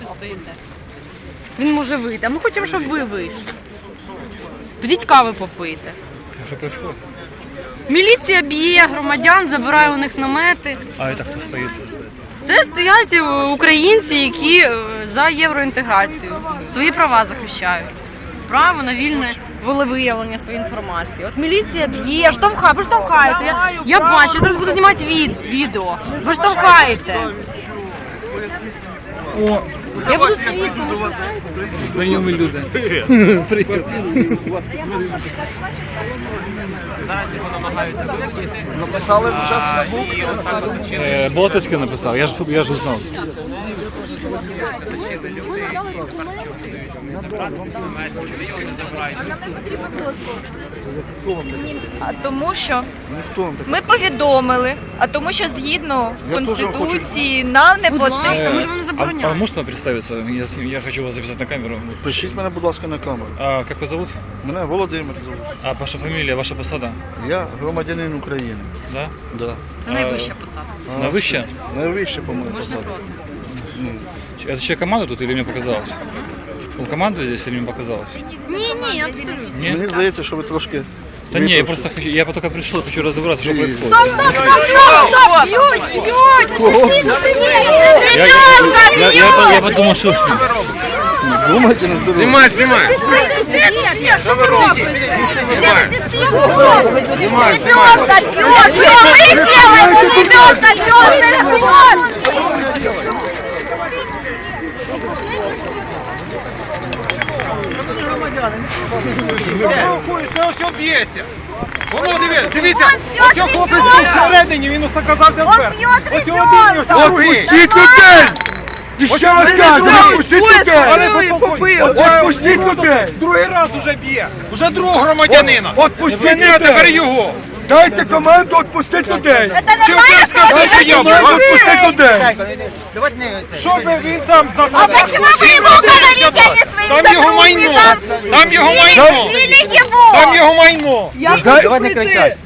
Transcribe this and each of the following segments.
тут стоїте? Він може вийти. А ми хочемо, щоб ви вийшли. Підіть кави. Что происходит? Міліція б'є громадян, забирає у них намети. А это кто стоит? Це стоять е, українці, які е, за євроінтеграцію свої права захищають. Право на вільне волевиявлення своєї інформації. От міліція б'є, штовхає, ви штовхаєте. Я, я бачу, я зараз буду знімати від, відео. Ви штовхаєте. Я буду свідком. Знайомі люди. Привіт. Написали вже в Фейсбук. Болотецький написав, я ж, я ж узнав. А тому що ми повідомили, а тому що згідно Конституції нам не Будь ласка, потрібно. ми ж вам не А, а можно представиться? Я, с- я хочу вас записать на камеру. Пишіть мене, будь ласка, на камеру. А как вас зовут? Мене Володимир звуть. А ваша фамилия, ваша посада? Я громадянин України. Да? Да. Це найвища посада. На выще? Найвище, по-моєму, Ми ж посада. проти. Это человек команду тут или мне показалось? Он командует здесь или мне показалось? Ні, ні, абсолютно. Нет? Мені здається, що ви трошки... Да не, я просто хочу, я только пришел, хочу разобраться, что происходит. Б'ють, б'ють! Я, я, я, я подумал, что Думайте на здоров'я. Снимай, снимай. Що ви робите? Снимай, снимай. Ребенка бьет! Что вы делаете? Ребенка бьет! Це ось б'ється. Воно диви, дивіться, Он ось б'є хлопець ребенка. був всередині, він ось оказався Он вверх. б'є Ось один, ребенка. ось другий. Отпустіть людей! І ще раз кажу, відпустіть Але людей! попив. Отпустіть людей! Другий раз уже б'є. Уже другого громадянина. От- отпустіть Мене, людей. тепер його. Дайте команду відпустити людей! Это Чи нормально, ви что скажете, вы що я Команду б'ю? відпустити людей! Що би він там А знаходив? почему вы ему Там його майно. сотрудникам? Там його майно. Или его? Там його майно. Давай не кричать!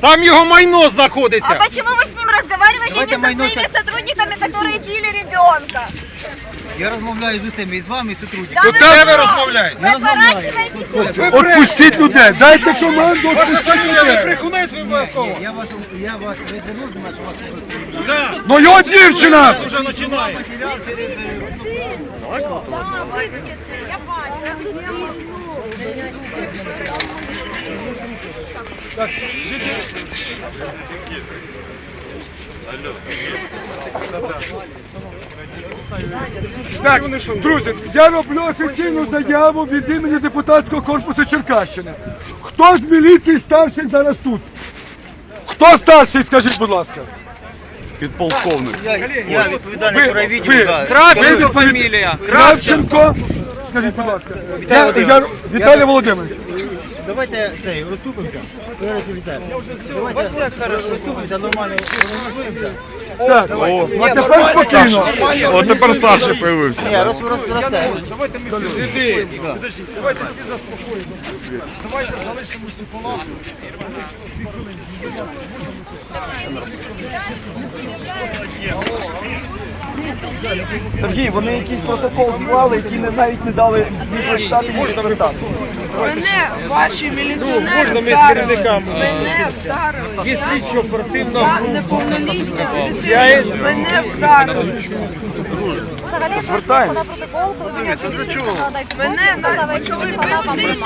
Там його майно знаходиться. А почему вы с ним разговариваете не со своими сотрудниками, которые били ребенка? Я розмовляю з усіма, і з вами, і з сотрудниками. Да Де вы ви что? розмовляєте? Вы поворачиваетесь Ви Отпустіть людей! Дайте команду Ваша відпустити фамілія не людей! брехунець ви обов'язково. Я вас, я вас, ви не знаю, що вас Ну його дівчина! Вже починає. потеряв через... е, Так, друзі, я роблю офіційну заяву від імені депутатського корпусу Черкащини. Хто з міліції старший зараз тут? Хто старший, скажіть, будь ласка. Підполковник. Я, я відповідальний Ви- про ви- да. Кравченко фамілія. Кравченко. Скажіть, будь ласка. Я, я, Віталій Володимирович. Давайте цей, розступимося. Товариші Віталій. Давайте розступимося, нормально організуємося. Так, а тепер спокійно. От тепер старший появився. Ні, роз, роз, розсеємо. Сергій, вони якийсь протокол склали, який не, навіть не дали ні прочитати, ні підписати. Мене ваші міліціонери Можна ми з вдарили. керівниками? Мене вдарили. Є слідчо оперативна Я неповнолітня Я є- дитина. Мене вдарили. Звертаємось. Мене почали бити.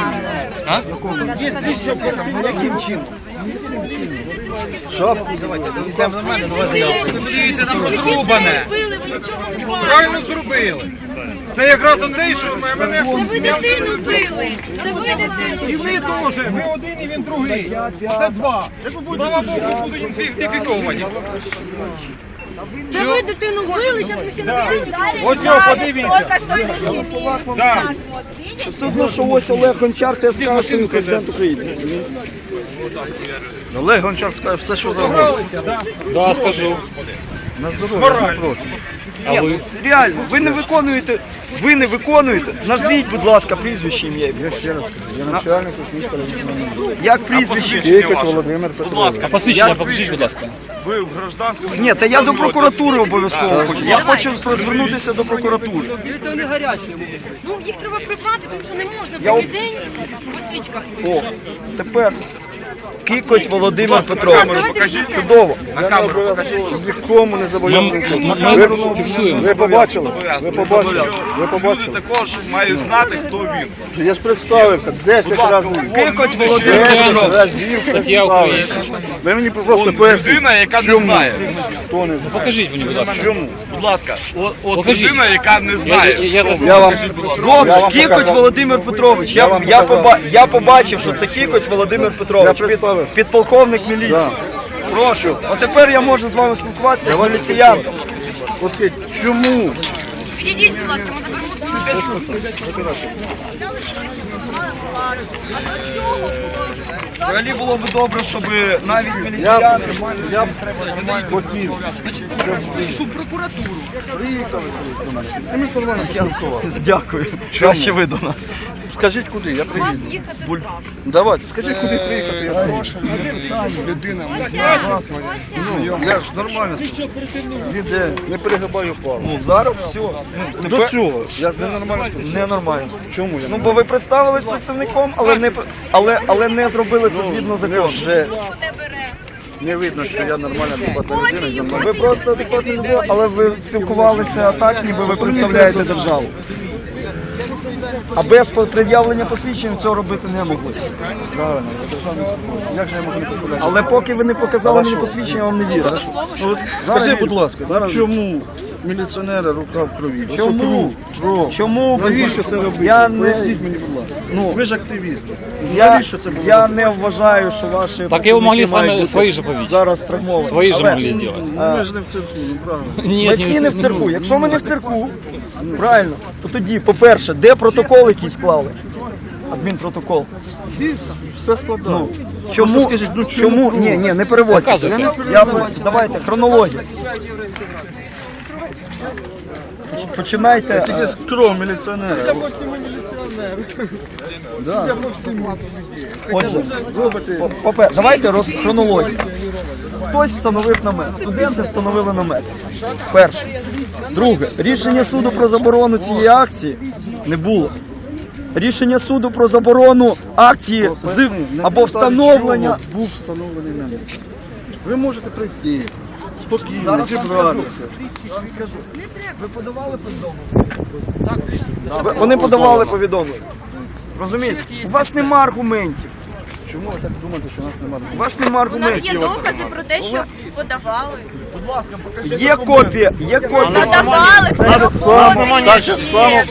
Є слідчо оперативна. Яким чином? Йдемо нормально, до вас заяву. Дивіться, нам розрубане. Правильно зробили. Це якраз оцей, що мене... Ви дитину били! Це ви дитину І ви теж, ви один і він другий. Це два. Слава Богу, будуть ідентифіковані. Це ви дитину били, зараз ми ще не Ось цього подивіться. Да. Все одно, що ось Олег Гончар теж сказав, що він президент України. Олег Гончар скаже все, що завгодно. Да? Скажу. На здоров'я, Морально. Ні, ви? ну, реально, ви не виконуєте, ви не виконуєте. Назвіть, будь ласка, прізвище ім'я. Я ще раз кажу, я начальник Як прізвище? Кикоть Володимир Петрович. А посвідчення покажіть, будь ласка. Ви в гражданському Ні, та я до прокуратури обов'язково хочу. Я хочу звернутися до прокуратури. Ну їх треба прибрати, тому що не можна Я такий день по свічках. О, тепер Кикоть Володимир Петрович. покажіть. Чудово. На камеру покажіть. Нікому не Ми, зобов'язаний. ми, фіксуємо. Ви побачили? Ви побачили? Ви Люди також мають знати, хто він. Я ж представився 10 разів. Кикоть Володимир Петрович. Ви мені просто поясніть. Людина, яка не знає. Хто не Покажіть мені, будь ласка. Чому? Будь ласка, от, людина, яка не знає. я, вам Кікоть. Володимир Петрович. Я побачив, що це Кікоть Володимир Петрович, Представив. підполковник міліції. Прошу. От тепер я можу з вами спілкуватися як міліціянтом. От скажіть, чому? Підійдіть, будь ласка, ми заберемо. Взагалі було б добре, щоб навіть Я, міліціянти я б хотів, щоб приїхали до нас. І ми нормально. Дякую. Краще ви до нас. Скажіть, куди, я приїду. Буль- Давайте, скажіть, куди приїхати, я приїду. Ну, я ж нормально. Ніде, не перегибаю палку. Ну, зараз все. До цього, я не нормально. Ненормально. Чому я? Ну, бо ви представились представником, але не, але, але не зробили це згідно закону. Вже не видно, що я нормальна адекватна людина. нормально. Ви просто адекватні люди, але ви спілкувалися так, ніби ви представляєте державу. А без пред'явлення посвідчень цього робити не могли. Правильно. Як же я можу не представляти? Але поки ви не показали мені посвідчення, я вам не вірю. Зараз вірю. будь ласка, чому міліціонера рука в крові? Чому? кров. Чому ви Навіщо це робити? Я не, Поясніть мені, будь ласка. Ну, Ви ж активісти. я, Навіщо це було? я не вважаю, що ваші Так его працівники могли мають бути свои же повесить. зараз травмовані. Свои же Але могли сделать. Ну, Ми ж не в цирку, ну правильно. Нет, Ми всі не в цирку. Якщо ми не в цирку, правильно, то тоді, по-перше, де протокол, який склали? Адмінпротокол. Біз все складно. Чому? Скажіть, ну чому? чому? Ні, ні, не переводьте. Показуйте. Я не- Я, давайте, хронологія. Починайте. Тільки е, з кров міліціонера. Отже, попе, давайте роз хронологію. Хтось встановив намет. Студенти встановили намет. Перше. Друге. Рішення суду про заборону цієї акції не було. Рішення суду про заборону акції з або встановлення. Був встановлений намір. Ви можете прийти, спокійно, зібратися. Ви подавали повідомлення? Так, звісно. Вони подавали повідомлення. Розумієте? У вас нема аргументів. Чому ви так думаєте, що у нас немає? У вас нема У нас аргументів. є докази про те, що подавали. Є копія, є копія. Надавали ксерокопії.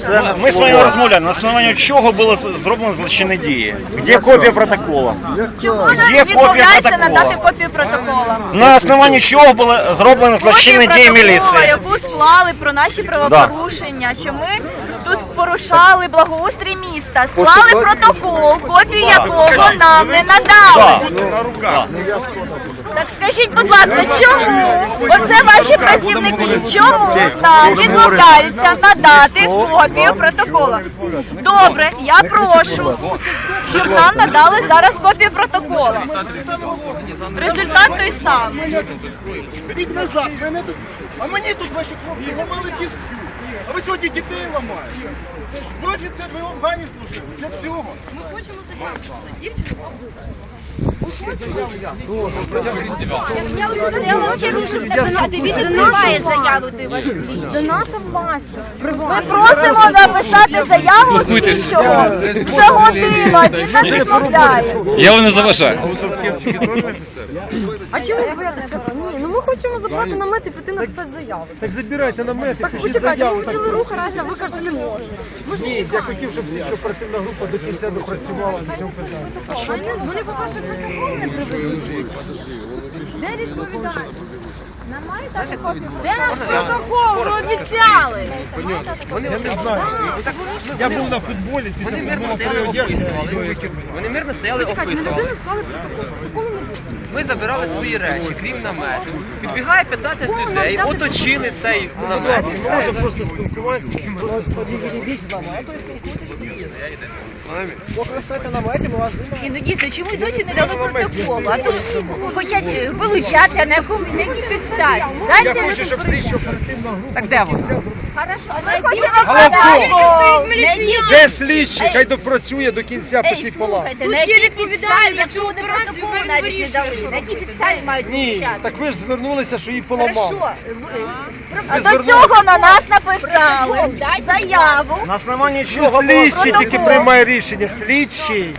Ми з вами розмовляємо, на основанні чого було зроблено злочинні дії. Де копія протоколу? Чому Є нам відмовляється надати копію протокола? На основанні чого було зроблено злочинні дії протокола, міліції? яку склали про наші правопорушення, що ми тут порушали благоустрій міста, склали протокол, копію якого нам не надали. Так скажіть, будь ласка, чому оце ваші працівники? Чому нам відмовляються надати копію протокола? Добре, я прошу, щоб нам надали зараз копію протокола. Результат той самий. Ідіть назад, ви тут. А мені тут ваші хлопці ламали кістки. А ви сьогодні дітей ламаєте. Вроді це ми вам бані служили. Для цього. Я вообще вийшов сказати, він не заяву ти ваш Це наша власність. Ми просимо написати заяву слідчого. Вже годину, а він нас відмовляє. Я вам не заважаю. А чому ви Ні, ну ми хочемо забрати намет і піти написати заяву. Так забирайте намети, Так почекайте, ми почали рухатися, ви кажете, не можемо. Ми ж не Я хотів, щоб слідчо оперативна група до кінця допрацювала на цьому питанні. Вони, по-перше, протокол не привезуть. Де відповідальність? Де наш протокол? Ви обіцяли. Я був на футболі після футболу Вони мирно стояли, описували. Ми забирали свої речі, крім намету. Підбігає 15 людей, оточили цей намет. і все. просто спілкуватися. І ну дійсно, чому й досі не дали протоколу? А то хочуть вилучати, а на якому на якій підставі. Дайте Я хочу, щоб слідчо оперативна група. Так де? Хорошо, а протокол. Слідчий? Хай допрацює до кінця по цій Ей, слухайте, на якій підставі, якщо вони протоколу навіть не дали, на якій підставі мають Ні, вилучати? так ви ж звернулися, що її поламали. Хорошо. А до звернулися. цього на нас написали Протокол дайте. заяву. На основанні чого було слідчий тільки приймає рішення. Слідчий.